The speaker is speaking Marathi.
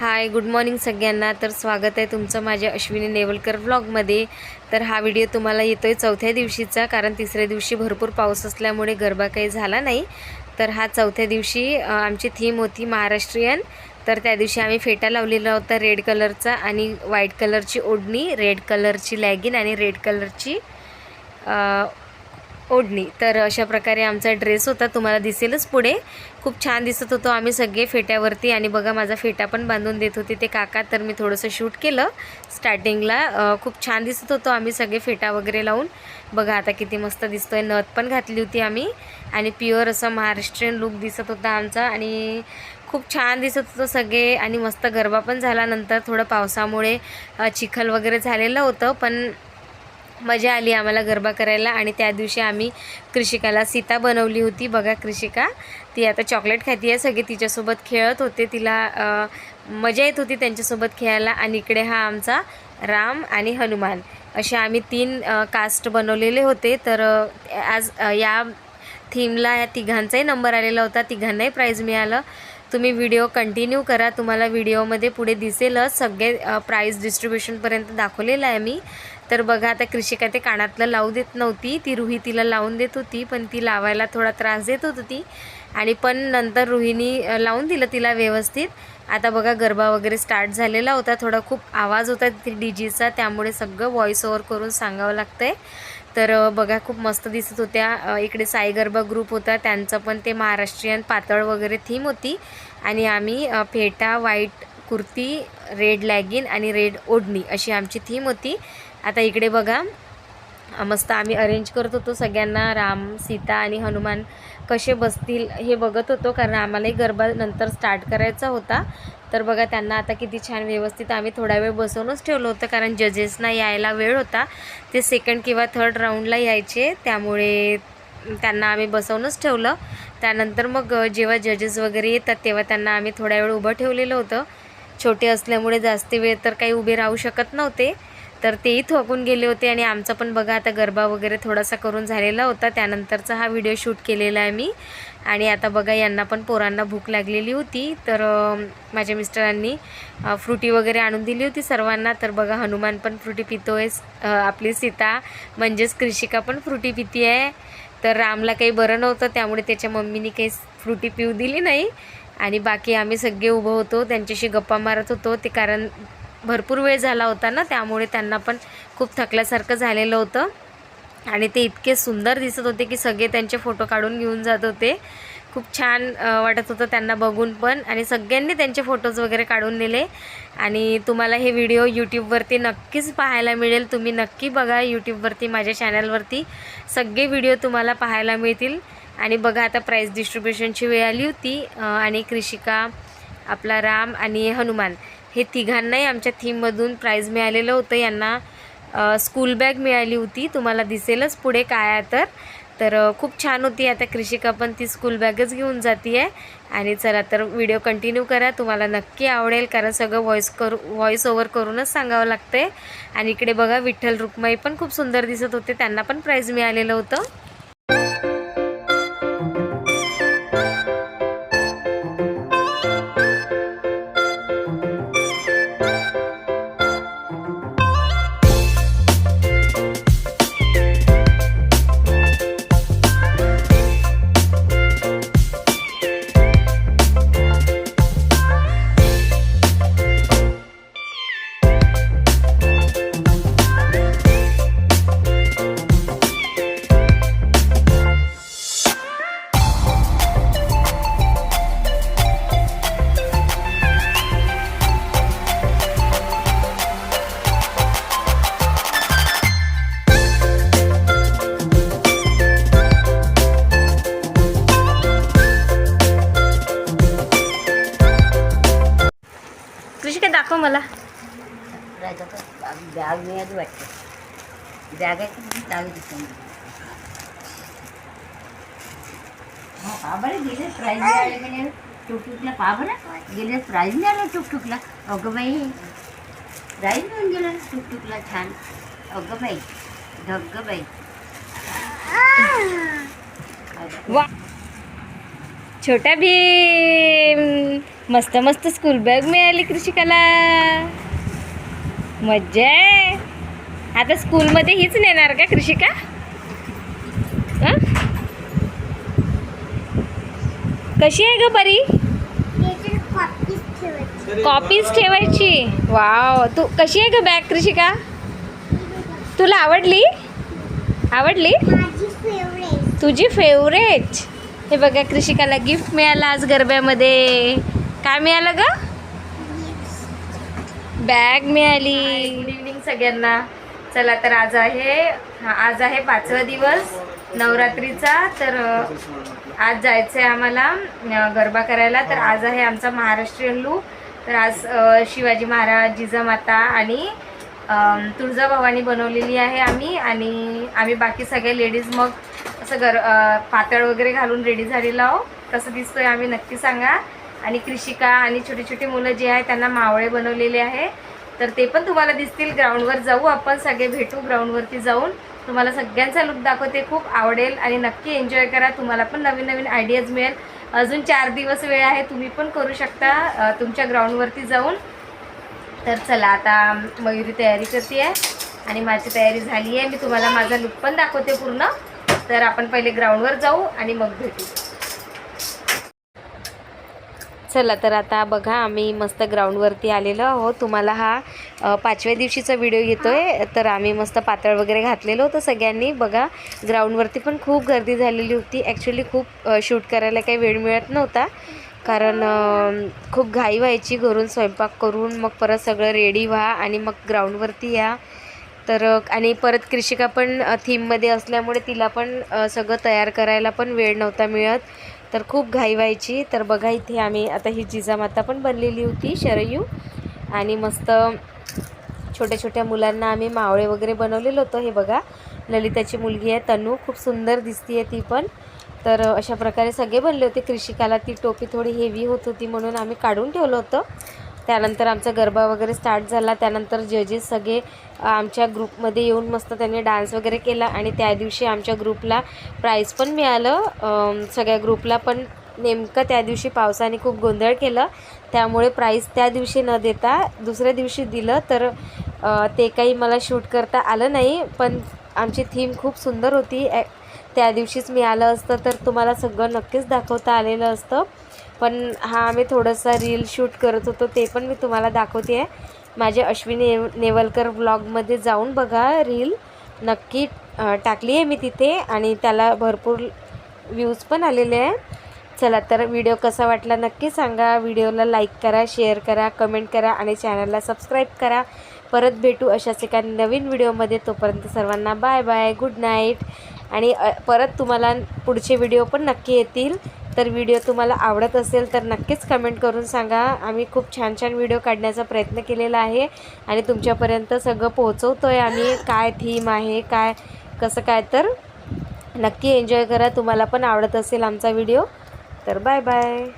हाय गुड मॉर्निंग सगळ्यांना. तर स्वागत आहे तुमचं माझ्या अश्विनी नेवलकर व्लॉगमध्ये तर हा व्हिडिओ तुम्हाला येतो आहे चौथ्या दिवशीचा कारण तिसऱ्या दिवशी भरपूर पाऊस असल्यामुळे गरबा काही झाला नाही. तर हा चौथ्या दिवशी आमची थीम होती महाराष्ट्रीयन. तर त्या दिवशी आम्ही फेटा लावलेला होता रेड कलरचा आणि व्हाईट कलरची ओढणी रेड कलरची लॅगिन आणि रेड कलरची ओढणी. तर अशा प्रकारे आमचा ड्रेस होता तुम्हाला दिसेलच पुढे. खूप छान दिसत होतो आम्ही सगळे फेट्यावरती आणि बघा माझा फेटा पण बांधून देत होते ते काका तर मी थोडंसं शूट केलं स्टार्टिंगला खूप छान दिसत होतो आम्ही सगळे फेटा वगैरे लावून. बघा आता किती मस्त दिसतोय. नथ पण घातली होती आम्ही आणि प्युअर असा महाराष्ट्रीयन लुक दिसत होता आमचा आणि खूप छान दिसत होतं सगळे आणि मस्त गरबा पण झाला नंतर थोडं पावसामुळे चिखल वगैरे झालेलं होतं. पण मजा आली आम्हाला गरबा करायला आणि त्या दिवशी आम्ही कृषिकाला सीता बनवली होती. बघा कृषिका ती आता चॉकलेट खाती आहे. सगळे तिच्यासोबत खेळत होते. तिला मजा येत होती त्यांच्यासोबत खेळायला आणि इकडे हा आमचा राम आणि हनुमान असे आम्ही तीन कास्ट बनवलेले होते. तर आज या थीमला या तिघांचाही नंबर आलेला होता. तिघांनाही प्राईज मिळालं. तुम्ही व्हिडिओ कंटिन्यू करा. तुम्हाला व्हिडिओमध्ये पुढे दिसेलच सगळे प्राईस प्राईज डिस्ट्रीब्युशनपर्यंत दाखवलेलं आहे मी. तर बघा आता कृषिका ते कानातलं लावू देत नव्हती. ती रुही तिला लावून देत होती पण ती लावायला थोडा त्रास देत होती. ती आणि पण नंतर रोहिणी लावून दिलं तिला व्यवस्थित. आता बघा गरबा वगैरे स्टार्ट झालेला होता. थोडा खूप आवाज होता तिथे डी जीचा त्यामुळे सगळं व्हॉईस ओव्हर करून सांगावं लागतं आहे तर बघा खूप मस्त दिसत होत्या. इकडे साई गरबा ग्रुप होता. त्यांचं पण ते महाराष्ट्रीयन पातळ वगैरे थीम होती. आणि आम्ही फेटा व्हाईट कुर्ती रेड लॅगिन आणि रेड ओढणी अशी आमची थीम होती. आता इकडे बघा मस्त आम्ही अरेंज करत होतो सगळ्यांना. राम सीता आणि हनुमान कसे बसतील हे बघत होतो कारण आम्हालाही गरबा नंतर स्टार्ट करायचा होता. तर बघा त्यांना आता किती छान व्यवस्थित आम्ही थोडा वेळ बसवूनच ठेवलं होतं कारण जजेसना यायला वेळ होता. ते सेकंड किंवा थर्ड राऊंडला यायचे त्यामुळे त्यांना आम्ही बसवूनच ठेवलं. त्यानंतर मग जेव्हा जजेस वगैरे येतात तेव्हा त्यांना आम्ही थोड्या वेळ उभं ठेवलेलं होतं. छोटे असल्यामुळे जास्त वेळ तर काही उभे राहू शकत नव्हते. तर तेही थकून गेले होते आणि आमचा पण बघा आता गरबा वगैरे थोडासा करून झालेला होता. त्यानंतरचा हा व्हिडिओ शूट केलेला आहे मी. आणि आता बघा यांना पण पोरांना भूक लागलेली होती. तर माझ्या मिस्टरांनी फ्रुटी वगैरे आणून दिली होती सर्वांना. तर बघा हनुमान पण फ्रुटी पितोय. आहे आपली सीता म्हणजेच कृषिका पण फ्रुटी पिती आहे तर रामला काही बरं नव्हतं त्यामुळे त्याच्या मम्मीने काही फ्रुटी पिऊ दिली नाही. आणि बाकी आम्ही सगळे उभं होतो त्यांच्याशी गप्पा मारत होतो. ते कारण भरपूर वेळ झाला होता ना त्यामुळे त्यांना पण खूप थकल्यासारखं झालेलं होतं. आणि ते इतके सुंदर दिसत होते की सगळे त्यांचे फोटो काढून घेऊन जात होते. खूप छान वाटत होतं त्यांना बघून पण. आणि सगळ्यांनी त्यांचे फोटोज वगैरे काढून नेले. आणि तुम्हाला हे व्हिडिओ यूट्यूबवरती नक्कीच पाहायला मिळेल. तुम्ही नक्की बघा यूट्यूबवरती माझ्या चॅनलवरती सगळे व्हिडिओ तुम्हाला पाहायला मिळतील. आणि बघा आता प्राईज डिस्ट्रीब्युशनची वेळ आली होती. आणि कृषिका आपला राम आणि हनुमान. हे तिघांनाही आमच्या थीममधून प्राईज मिळालेलं होतं. यांना स्कूल बॅग मिळाली होती. तुम्हाला दिसेलच पुढे काय आहे तर. तर खूप छान होती. आता कृषिका पण ती स्कूल बॅगच घेऊन जाती आहे आणि चला तर व्हिडिओ कंटिन्यू करा. तुम्हाला नक्की आवडेल कारण सगळं व्हॉईस करू व्हॉईस ओव्हर करूनच सांगावं लागतं आहे आणि इकडे बघा विठ्ठल रुक्माई पण खूप सुंदर दिसत होते. त्यांना पण प्राईज मिळालेलं होतं. कृषिका दाखव मला. बॅग मिळाली वाटते. बॅग आहे की? चालू दिसते हा बरं गेले प्राईज मिळाले की नाही? टुकटुकला पहा बरं गेले प्राईज मिळालं टुकटुकला. अगं बाई प्राईज मिळून गेलं टुकटुकला छान. अगं बाई बाई. वा! छोटा भीम! मस्त मस्त स्कूल बॅग मिळाली कृषिकाला. मज्जा आहे. आता स्कूलमध्ये हीच नेणार का कृषिका? कशी आहे ग बरी कॉपीज ठेवायची. वाव तू कशी आहे ग बॅग कृषिका? तुला आवडली? आवडली? तुझी फेवरेट हे बघा कृषिकाला गिफ्ट मिळालं आज गरब्यामध्ये. काय मिळालं ग? बॅग मिळाली. गुड इव्हनिंग सगळ्यांना. चला तर आज आहे हा आज आहे पाचवा दिवस नवरात्रीचा. तर आज जायचं आहे आम्हाला गरबा करायला. तर आज आहे आमचा महाराष्ट्रीयन लूक तर आज शिवाजी महाराज जिजामाता आणि तुळजाभवानी बनवलेली आहे आम्ही. आणि आम्ही बाकी सगळ्या लेडीज मग असं गर पातळ वगैरे घालून रेडी झालेलो आहो कसं दिसतोय आम्ही नक्की सांगा. आणि कृषिका आणि छोटी छोटी मुलं जे आहे त्यांना मावळे बनवलेले आहे. तर ते पण तुम्हाला दिसतील. ग्राउंडवर जाऊ आपण. सगळे भेटू ग्राउंडवरती जाऊन. तुम्हाला सगळ्यांचा लुक दाखवते. खूप आवडेल आणि नक्की एन्जॉय करा. तुम्हाला पण नवीन नवीन आयडियाज मिळेल. अजून चार दिवस वेळ आहे. तुम्ही पण करू शकता. तुमच्या ग्राउंडवरती जाऊन. तर चला आता मयुरी तयारी करते आहे आणि माझी तयारी झाली आहे मी तुम्हाला माझा लुक पण दाखवते पूर्ण. तर आपण पहिले ग्राउंडवर जाऊ आणि मग भेटू. चला तर आता बघा आम्ही मस्त ग्राउंडवरती आलेलो आहोत. तुम्हाला हा पाचव्या दिवशीचा व्हिडिओ येतोय. तर आम्ही मस्त पातळ वगैरे घातलेलो होतं सगळ्यांनी. बघा ग्राउंडवरती पण खूप गर्दी झालेली होती. ॲक्च्युली खूप शूट करायला काही वेळ मिळत नव्हता. कारण खूप घाई व्हायची. घरून स्वयंपाक करून मग परत सगळं रेडी व्हा आणि मग ग्राउंडवरती या. तर आणि परत कृषिका पण थीममध्ये असल्यामुळे तिला पण सगळं तयार करायला पण वेळ नव्हता मिळत. तर खूप घाई व्हायची तर बघा इथे आम्ही आता ही जिजामाता पण बनलेली होती शरयू. आणि मस्त छोट्या छोट्या मुलांना आम्ही मावळे वगैरे बनवलेलं होतं हे बघा. ललिताची मुलगी आहे तनू. खूप सुंदर दिसतीये ती पण. तर अशा प्रकारे सगळे बनले होते. कृषिकाला ती टोपी थोडी हेवी होत होती म्हणून आम्ही काढून ठेवलं होतं. त्यानंतर आमचा गरबा वगैरे स्टार्ट झाला. त्यानंतर जजेस सगळे आमच्या ग्रुपमध्ये येऊन मस्त त्यांनी डान्स वगैरे केला आणि त्या दिवशी आमच्या ग्रुपला प्राईज पण मिळालं. सगळ्या ग्रुपला पण नेमकं त्या दिवशी पावसाने खूप गोंधळ केलं. त्यामुळे प्राईज त्या दिवशी न देता दुसऱ्या दिवशी दिलं तर ते काही मला शूट करता आलं नाही. पण आमची थीम खूप सुंदर होती. त्या दिवशीच मिळालं असतं तर तुम्हाला सगळं नक्कीच दाखवता आलेलं असतं. पण हा आम्ही थोडंसं रील शूट करत होतो ते पण मी तुम्हाला दाखवते आहे माझ्या अश्विनी नेव नेवलकर ब्लॉगमध्ये जाऊन बघा रील नक्की टाकली आहे मी तिथे आणि त्याला भरपूर व्ह्यूज पण आलेले आहे चला तर व्हिडिओ कसा वाटला नक्की सांगा. व्हिडिओला लाईक करा शेअर करा कमेंट करा आणि चॅनलला सबस्क्राईब करा. परत भेटू अशाच एका नवीन व्हिडिओमध्ये तोपर्यंत सर्वांना बाय बाय गुड नाईट आणि परत तुम्हाला पुढचे व्हिडिओ पण नक्की येतील. तर व्हिडिओ तुम्हाला आवडत असेल तर नक्कीच कमेंट करून सांगा. आम्ही खूप छान छान व्हिडिओ काढण्याचा प्रयत्न केलेला आहे आणि तुमच्यापर्यंत सगळं पोहोचवतो आहे आम्ही. काय थीम आहे काय कसं काय तर नक्की एन्जॉय करा. तुम्हाला पण आवडत असेल आमचा व्हिडिओ. तर बाय बाय.